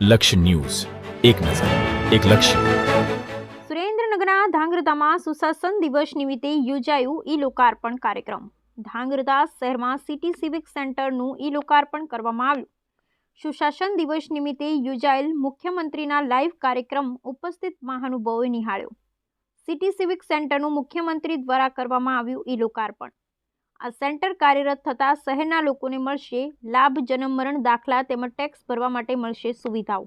લક્ષ્ય ન્યૂઝ. એક નજર, એક લક્ષ્ય. સુરેન્દ્રનગરના ધાંગ્રધામાં સુશાસન દિવસ નિમિત્તે યોજાયું ઈ લોકાર્પણ કાર્યક્રમ. ધાંગ્રધા શહેરમાં સિટી સિવિક સેન્ટરનું ઈ લોકાર્પણ કરવામાં આવ્યું. સુશાસન દિવસ નિમિત્તે યોજાયેલ મુખ્યમંત્રીના લાઈવ કાર્યક્રમ ઉપસ્થિત મહાનુભાવોએ નિહાળ્યો. સિટી સિવિક સેન્ટરનું મુખ્યમંત્રી દ્વારા કરવામાં આવ્યું ઈ લોકાર્પણ આ સેન્ટર કાર્યરત થતાં શહેરના લોકોને મળશે લાભ જન્મ મરણ દાખલા તેમજ ટેક્સ ભરવા માટે મળશે સુવિધાઓ.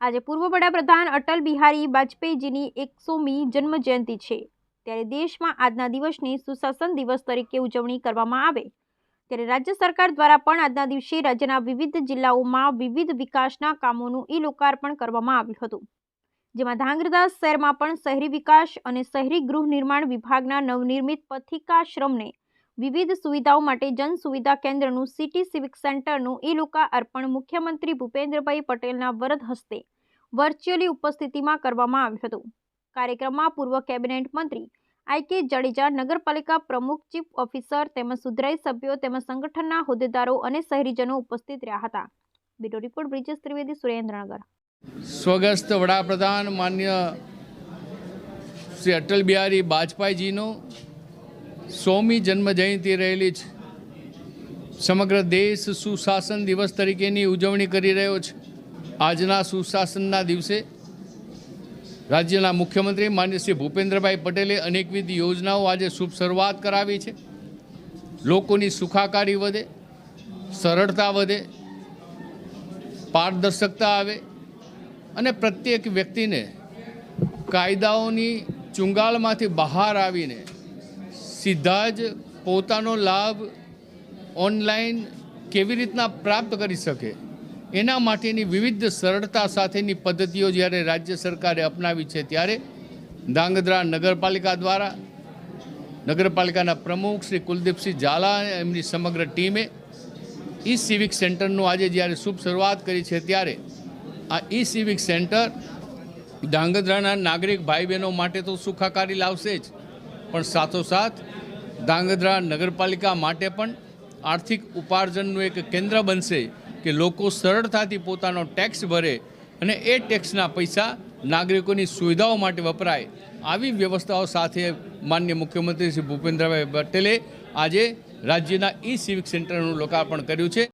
આજે પૂર્વ વડાપ્રધાન અટલ બિહારી વાજપેયીજીની એકસોમી જન્મજયંતિ છે. ત્યારે દેશમાં આજના દિવસની સુશાસન દિવસ તરીકે ઉજવણી કરવામાં આવે. ત્યારે રાજ્ય સરકાર દ્વારા પણ આજના દિવસે રાજ્યના વિવિધ જિલ્લાઓમાં વિવિધ વિકાસના કામોનું ઈ લોકાર્પણ કરવામાં આવ્યું હતું. જેમાં ધાંગ્રદાસ શહેરમાં પણ શહેરી વિકાસ અને શહેરી ગૃહ નિર્માણ વિભાગના નવનિર્મિત પથિકાશ્રમને વિવિધ સુવિધાઓ માટે જન સુવિધા કેન્દ્રનું સિટી સિવિક સેન્ટરનું ઈ લોકાર્પણ મુખ્યમંત્રી ભૂપેન્દ્રભાઈ પટેલના વરદ હસ્તે વર્ચ્યુઅલી ઉપસ્થિતિમાં કરવામાં આવ્યું હતું. કાર્યક્રમમાં પૂર્વ કેબિનેટ મંત્રી આઈ કે જાડેજા, નગરપાલિકા પ્રમુખ, ચીફ ઓફિસર તેમજ સુધરાઈ સભ્યો તેમજ સંગઠનના હોદ્દેદારો અને શહેરીજનો ઉપસ્થિત રહ્યા હતા. Bureau report Brijesh Trivedi, Surendranagar. સ્વગસ્થ વડાપ્રધાન માન્ય શ્રી અટલ બિહારી વાજપેયીજીનો સોમી જન્મજયંતિ રહેલી છે. સમગ્ર દેશ સુશાસન દિવસ તરીકેની ઉજવણી કરી રહ્યો છે. આજના સુશાસનના દિવસે રાજ્યના મુખ્યમંત્રી માન્ય શ્રી ભૂપેન્દ્રભાઈ પટેલે અનેકવિધ યોજનાઓ આજે શુભ શરૂઆત કરાવી છે. લોકોની સુખાકારી વધે, સરળતા વધે, પારદર્શકતા આવે અને પ્રત્યેક વ્યક્તિને કાયદાઓની ચુંગાલમાંથી બહાર આવીને સીધા જ પોતાનો લાભ ઓનલાઈન કેવી રીતના પ્રાપ્ત કરી શકે, એના માટેની વિવિધ સરળતા સાથેની પદ્ધતિઓ જ્યારે રાજ્ય સરકારે અપનાવી છે ત્યારે ધાંગધ્રા નગરપાલિકા દ્વારા નગરપાલિકાના પ્રમુખ શ્રી કુલદીપસિંહ ઝાલા એમની સમગ્ર ટીમે ઈ સિવિક સેન્ટરનું આજે જ્યારે શુભ શરૂઆત કરી છે ત્યારે આ ઈ સિવિક સેન્ટર ધાંગધ્રાના નાગરિક ભાઈ બહેનો માટે તો સુખાકારી લાવશે જ. પણ સાથોસાથ ધાંગધ્રા નગરપાલિકા માટે પણ આર્થિક ઉપાર્જનનું એક કેન્દ્ર બનશે કે લોકો સરળતાથી પોતાનો ટેક્સ ભરે અને એ ટેક્સના પૈસા નાગરિકોની સુવિધાઓ માટે વપરાય. આવી વ્યવસ્થાઓ સાથે માન્ય મુખ્યમંત્રી શ્રી ભૂપેન્દ્રભાઈ પટેલે આજે રાજ્યના ઈ સિવિક સેન્ટરનું લોકાર્પણ કર્યું છે.